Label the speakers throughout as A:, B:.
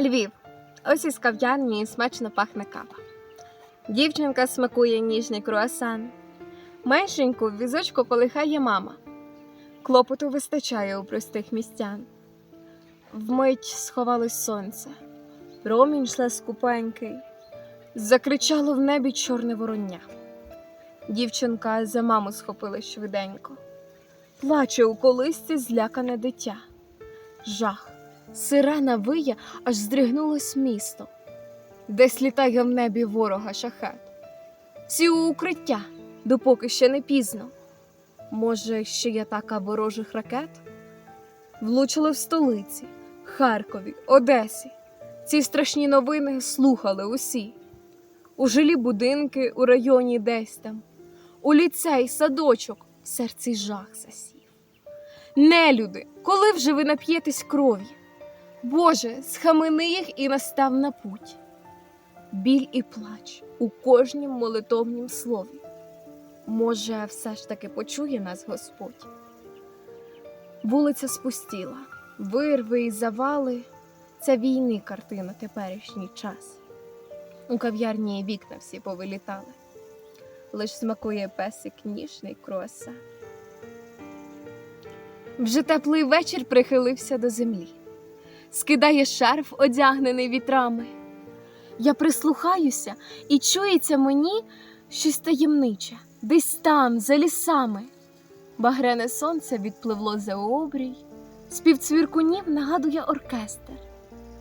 A: Львів. Ось із кав'ярні смачно пахне кава. Дівчинка смакує ніжний круасан. Меншеньку в візочку колихає мама. Клопоту вистачає у простих містян. Вмить сховалось сонце, промінь шле скупенький, закричало в небі чорне вороння. Дівчинка за маму схопила швиденько, плаче у колисці злякане дитя. Жах, сирена виє, аж здригнулось місто, десь літає в небі ворога шахет. Всі у укриття, допоки ще не пізно. Може, ще є атака ворожих ракет? Влучили в столиці, Харкові, Одесі. Ці страшні новини слухали усі. У жилі будинки у районі десь там, у ліцей, садочок, в серці жах засів. Нелюди, коли вже ви нап'єтесь крові? Боже, схамени їх і настав на путь. Біль і плач у кожнім молитовнім слові. Може, все ж таки почує нас Господь. Вулиця спустіла, вирви і завали це війни картина теперішній час. У кав'ярні вікна всі повилітали, лиш смакує песик ніжний круасан. Вже теплий вечір прихилився до землі, скидає шарф, одягнений вітрами. Я прислухаюся і чується мені щось таємниче, десь там, за лісами. Багрене сонце відпливло за обрій, спів цвіркунів нагадує оркестр,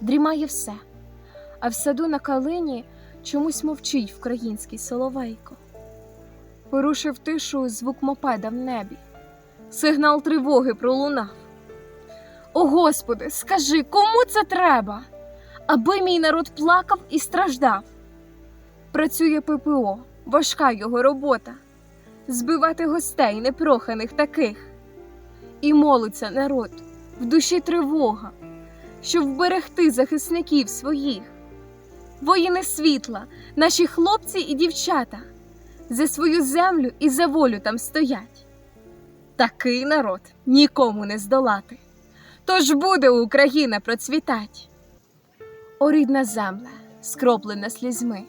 A: дрімає все, а в саду на калині чомусь мовчить вкраїнський соловейко. Порушив тишу звук мопеда в небі, сигнал тривоги пролунав. О Господи, скажи, кому це треба? Аби мій народ плакав і страждав. Працює ППО, важка його робота збивати гостей непроханих таких. І молиться народ, в душі тривога, щоб вберегти захисників своїх. Воїни світла, наші хлопці і дівчата за свою землю і за волю там стоять. Такий народ нікому не здолати. Тож буде Україна процвітать. О, рідна земля, скроплена слізьми,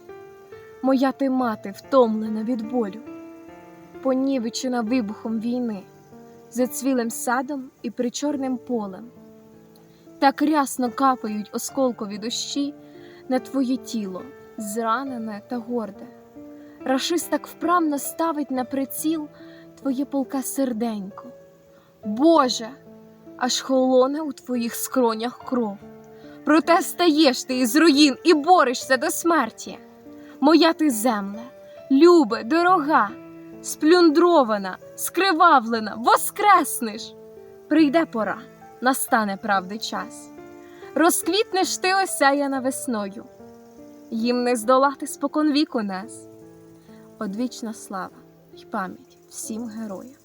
A: моя ти мати втомлена від болю понівечена вибухом війни, зацвілим садом і причорним полем. Так рясно капають осколкові дощі на твоє тіло, зранене та горде. Рашист так вправно ставить на приціл твоє полка серденько. Боже, аж холоне у твоїх скронях кров. Проте стаєш ти із руїн і борешся до смерті. Моя ти земля, любе, дорога сплюндрована, скривавлена, воскреснеш. Прийде пора, настане правди час. Розквітнеш ти осяяна весною, їм не здолати спокон віку нас. Одвічна слава й пам'ять всім героям.